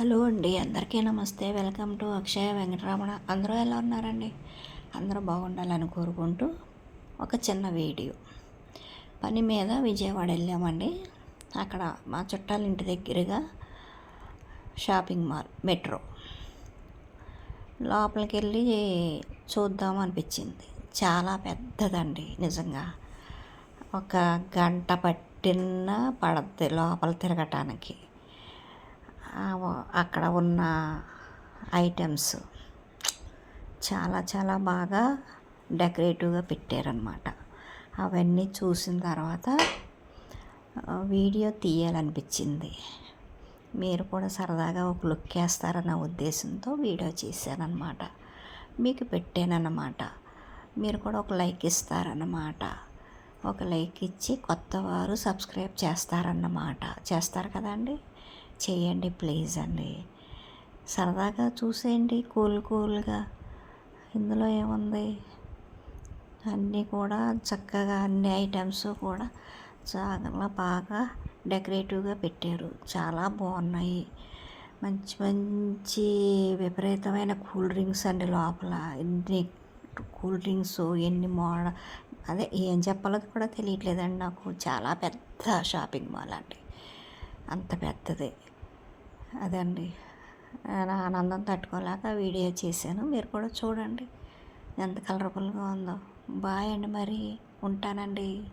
Hello అండి అందరికీ నమస్తే. Welcome to Akshaya Venkataramana. అందరూ ఎలా ఉన్నారండి? అందరూ బాగుండాలని కోరుకుంటూ ఒక చిన్న వీడియో. పని మీద విజయవాడ వెళ్ళామండి. అక్కడ మా చుట్టాల ఇంటి దగ్గరగా షాపింగ్ మాల్ మెట్రో. లోపలికి వెళ్ళి చూద్దాం అనిపించింది. చాలా పెద్దదండి నిజంగా. ఒక గంట పట్టిన పడద్ది లోపల తిరగటానికి. అక్కడ ఉన్న ఐటమ్స్ చాలా చాలా బాగా డెకరేటివ్గా పెట్టారనమాట అవన్నీ చూసిన తర్వాత వీడియో తీయాలనిపించింది. మీరు కూడా సరదాగా ఒక లుక్ వేస్తారన్న ఉద్దేశంతో వీడియో చేశానన్నమాట మీకు పెట్టానన్నమాట. మీరు కూడా ఒక లైక్ ఇస్తారన్నమాట. ఒక లైక్ ఇచ్చి కొత్త వారు సబ్స్క్రైబ్ చేస్తారన్నమాట. చేస్తారు కదండి చేయండి ప్లీజ్ అండి. సరదాగా చూసేయండి కూల్ కూల్గా. ఇందులో ఏముంది? అన్నీ కూడా చక్కగా అన్ని ఐటమ్స్ కూడా చాలా బాగా డెకరేటివ్గా పెట్టారు. చాలా బాగున్నాయి. మంచి మంచి విపరీతమైన కూల్ డ్రింక్స్ అండి లోపల. ఎన్ని కూల్ డ్రింక్స్ ఎన్ని మోడ అదే ఏం చెప్పాలో కూడా తెలియట్లేదండి నాకు. చాలా పెద్ద షాపింగ్ మాల్ అండి. అంత పెద్దది. అదండి. నా ఆనందం తట్టుకోలేక వీడియో చేశాను. మీరు కూడా చూడండి. ఎంత కలర్ఫుల్గా ఉందో. బాయ్ అండి మరి. ఉంటానండి.